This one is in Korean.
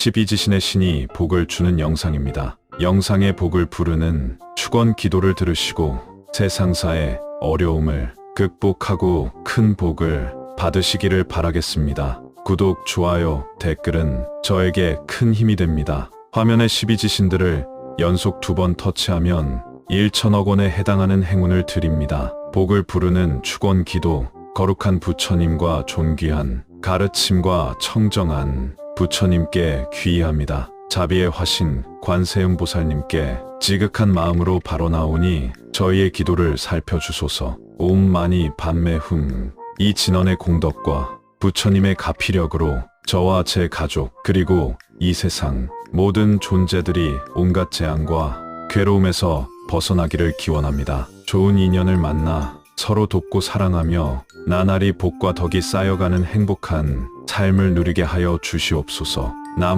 십이지신의 신이 복을 주는 영상입니다. 영상의 복을 부르는 축원 기도를 들으시고 세상사의 어려움을 극복하고 큰 복을 받으시기를 바라겠습니다. 구독, 좋아요, 댓글은 저에게 큰 힘이 됩니다. 화면의 십이지신들을 연속 두 번 터치하면 1천억 원에 해당하는 행운을 드립니다. 복을 부르는 축원 기도, 거룩한 부처님과 존귀한 가르침과 청정한 부처님께 귀의합니다. 자비의 화신 관세음보살님께 지극한 마음으로 바로 나오니 저희의 기도를 살펴주소서. 옴 마니 반매흠 이 진원의 공덕과 부처님의 가피력으로 저와 제 가족 그리고 이 세상 모든 존재들이 온갖 재앙과 괴로움에서 벗어나기를 기원합니다. 좋은 인연을 만나 서로 돕고 사랑하며 나날이 복과 덕이 쌓여가는 행복한 삶을 누리게 하여 주시옵소서. 나무